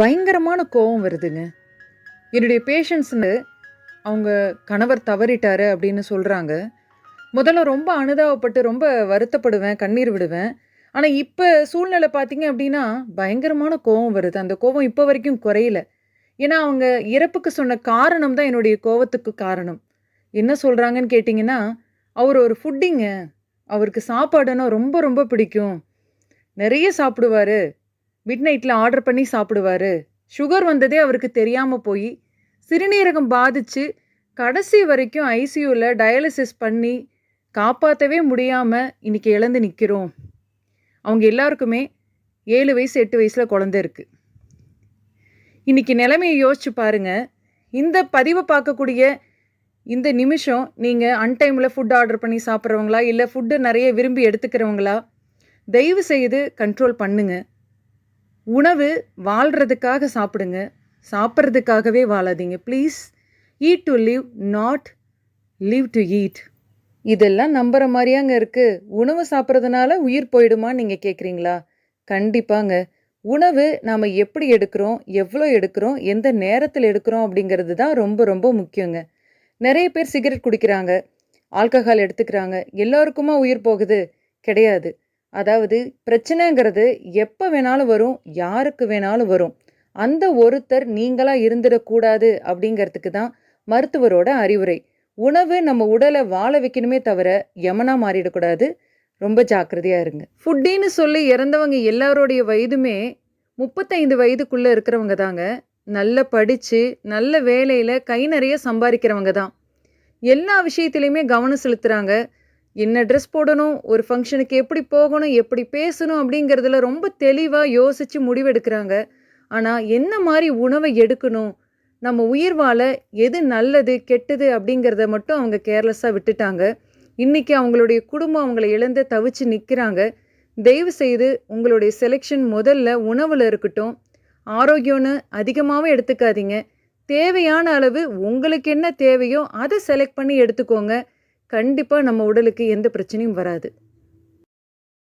பயங்கரமான கோவம் வருதுங்க. என்னுடைய பேஷண்ட்ஸ்னு அவங்க கணவர் தவறிட்டாரு அப்படின்னு சொல்கிறாங்க முதல்ல ரொம்ப அனுதாபப்பட்டு ரொம்ப வருத்தப்படுவேன் கண்ணீர் விடுவேன். ஆனால் இப்போ சூழ்நிலை பார்த்தீங்க அப்படின்னா பயங்கரமான கோவம் வருது. அந்த கோவம் இப்போ வரைக்கும் குறையல. ஏன்னா அவங்க இறப்புக்கு சொன்ன காரணம் தான் என்னுடைய கோவத்துக்கு காரணம். என்ன சொல்கிறாங்கன்னு கேட்டிங்கன்னா அவர் ஒரு ஃபுட்டிங்க அவருக்கு சாப்பாடுன்னா ரொம்ப ரொம்ப பிடிக்கும். நிறைய சாப்பிடுவாரு. மிட் நைட்டில் ஆர்டர் பண்ணி சாப்பிடுவாரு. சுகர் வந்ததே அவருக்கு தெரியாமல் போய் சிறுநீரகம் பாதிச்சு கடைசி வரைக்கும் ஐசியூவில் டயாலிசிஸ் பண்ணி காப்பாற்றவே முடியாமல் இன்றைக்கி இழந்து நிற்கிறோம் அவங்க எல்லாருக்குமே ஏழு வயசு எட்டு வயசில் குழந்த இருக்குது இன்னைக்கு நிலைமையை யோசிச்சு பாருங்கள் இந்த பதிவை பார்க்கக்கூடிய இந்த நிமிஷம் நீங்கள் அன்டைமில் ஃபுட் ஆர்டர் பண்ணி சாப்பிட்றவங்களா இல்லை ஃபுட்டு நிறைய விரும்பி எடுத்துக்கிறவங்களா தயவு செய்து கண்ட்ரோல் பண்ணுங்கள் உணவு வாழ்கிறதுக்காக சாப்பிடுங்க. சாப்பிட்றதுக்காகவே வாழாதீங்க. Please eat to live not live to eat இதெல்லாம் நம்புகிற மாதிரியாங்க இருக்குது உணவு சாப்பிட்றதுனால உயிர் போயிடுமான்னு நீங்கள் கேட்குறீங்களா கண்டிப்பாங்க. உணவு நாம் எப்படி எடுக்கிறோம்? எவ்வளோ எடுக்கிறோம்? எந்த நேரத்தில் எடுக்கிறோம்? அப்படிங்கிறது தான் ரொம்ப ரொம்ப முக்கியங்க. நிறைய பேர் சிகரெட் குடிக்கிறாங்க. ஆல்கஹால் எடுத்துக்கிறாங்க. எல்லோருக்குமா உயிர் போகுது? கிடையாது. அதாவது பிரச்சனைங்கிறது எப்போ வேணாலும் வரும் யாருக்கு வேணாலும் வரும். அந்த ஒருத்தர் நீங்களாக இருந்துடக்கூடாது அப்படிங்கிறதுக்கு தான் மருத்துவரோட அறிவுரை. உணவு நம்ம உடலை வாழ வைக்கணுமே தவிர யமனா மாறிடக்கூடாது. ரொம்ப ஜாக்கிரதையாக இருங்க. ஃபுட்டின்னு சொல்லி இறந்தவங்க எல்லாரோடைய வயதுமே முப்பத்தைந்து வயதுக்குள்ளே இருக்கிறவங்க தாங்க. நல்ல படித்து நல்ல வேலையில் கை நிறைய சம்பாதிக்கிறவங்க தான். எல்லா விஷயத்துலையுமே கவனம் செலுத்துகிறாங்க என்ன ட்ரெஸ் போடணும் ஒரு ஃபங்க்ஷனுக்கு எப்படி போகணும் எப்படி பேசணும் அப்படிங்கிறதுல ரொம்ப தெளிவாக யோசித்து முடிவெடுக்கிறாங்க. ஆனால் என்ன மாதிரி உணவை எடுக்கணும் நம்ம உயிர் வாழ எது நல்லது கெட்டது அப்படிங்கிறத மட்டும் அவங்க கேர்லெஸ்ஸாக விட்டுட்டாங்க. இன்றைக்கி அவங்களுடைய குடும்பம் அவங்கள இழந்து தவிச்சு நிற்கிறாங்க தயவு செய்து உங்களுடைய செலெக்ஷன் முதல்ல உணவில் இருக்கட்டும். ஆரோக்கியம்னு அதிகமாகவும் எடுத்துக்காதீங்க. தேவையான அளவு உங்களுக்கு என்ன தேவையோ அதை செலக்ட் பண்ணி எடுத்துக்கோங்க. கண்டிப்பாக நம்ம உடலுக்கு எந்த பிரச்சனையும் வராது.